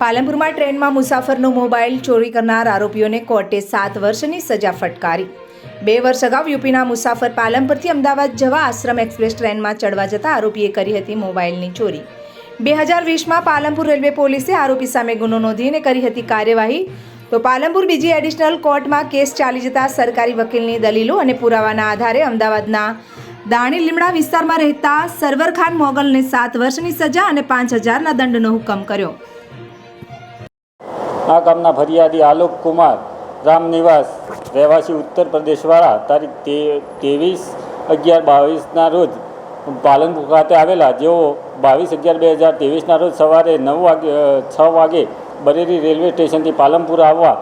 પાલનપુરમાં ટ્રેનમાં મુસાફરનો મોબાઈલ ચોરી કરનાર આરોપીઓને કોર્ટે સાત વર્ષની સજા ફટકારી. બે વર્ષ અગાઉ યુપીના મુસાફર પાલનપુરથી અમદાવાદ જવા આશ્રમ એક્સપ્રેસ ટ્રેનમાં ચડવા જતા આરોપીએ કરી હતી મોબાઈલની ચોરી. બે હજાર વીસમાં પાલનપુર રેલવે પોલીસે આરોપી સામે ગુનો નોંધીને કરી હતી કાર્યવાહી. તો પાલનપુર બીજી એડિશનલ કોર્ટમાં કેસ ચાલી જતા સરકારી વકીલની દલીલો અને પુરાવાના આધારે અમદાવાદના દાણી લીમડા વિસ્તારમાં રહેતા સરવર ખાન મોગલને સાત વર્ષની સજા અને પાંચ હજારના દંડનો હુકમ કર્યો. આ ગામના ફરિયાદી આલોક કુમાર, રામનિવાસ, રહેવાસી ઉત્તર પ્રદેશવાળા, તારીખ ત્રેવીસ અગિયાર બાવીસના રોજ પાલનપુર ખાતે આવેલા. જેઓ બાવીસ અગિયાર બે હજાર ત્રેવીસના રોજ સવારે નવ વાગે છ વાગે બરેલી રેલવે સ્ટેશનથી પાલનપુર આવવા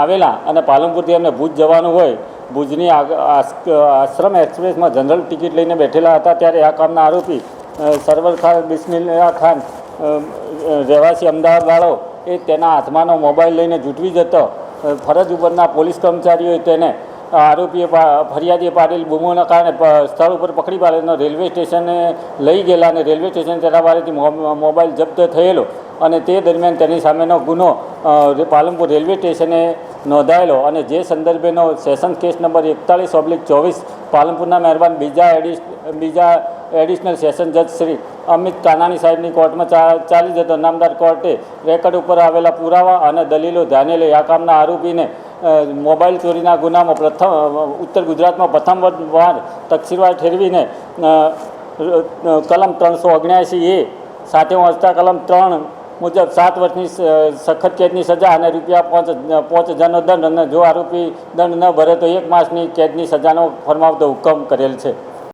આવેલા અને પાલનપુરથી એમને ભુજ જવાનું હોય, ભુજની આશ્રમ એક્સપ્રેસમાં જનરલ ટિકિટ લઈને બેઠેલા હતા ત્યારે આ કામના આરોપી સરવર ખાન બિસ્મિલ્લા ખાન રહેવાસી અમદાવાદવાળો એ તેના હાથમાંનો મોબાઈલ લઈને જૂટવી જતો. ફરજ ઉપરના પોલીસ કર્મચારીઓએ તેને આરોપીએ ફરિયાદીએ પાડેલ બૂમોના કારણે સ્થળ ઉપર પકડી પાડેલો રેલવે સ્ટેશને લઈ ગયેલા અને રેલવે સ્ટેશન તેના બારેથી મોબાઈલ જપ્ત થયેલો અને તે દરમિયાન તેની સામેનો ગુનો પાલનપુર રેલવે સ્ટેશને નોંધાયેલો અને જે સંદર્ભેનો સેશન કેસ નંબર એકતાલીસ ઓબ્લિક ચોવીસ પાલનપુરના મહેરબાન બીજા એડિશ, બીજા એડિશનલ સેશન જજ શ્રી અમિત કાનાણી સાહેબની કોર્ટમાં ચાલી જતો નામદાર કોર્ટે રેકર્ડ ઉપર આવેલા પુરાવા અને દલીલો ધ્યાને લઈ આ કામના આરોપીને મોબાઈલ ચોરીના ગુનામાં પ્રથમ ઉત્તર ગુજરાતમાં પ્રથમ વાર તકસીરવાર ઠેરવીને કલમ ત્રણસો ઓગણ્યાસી એ સાથે વાંચતા કલમ ત્રણ મુજબ સાત વર્ષની સખત કેદની સજા અને રૂપિયા પાંચ પાંચ હજારનો દંડ અને જો આરોપી દંડ ન ભરે તો એક માસની કેદની સજાનો ફરમાવતો હુકમ કરેલ છે.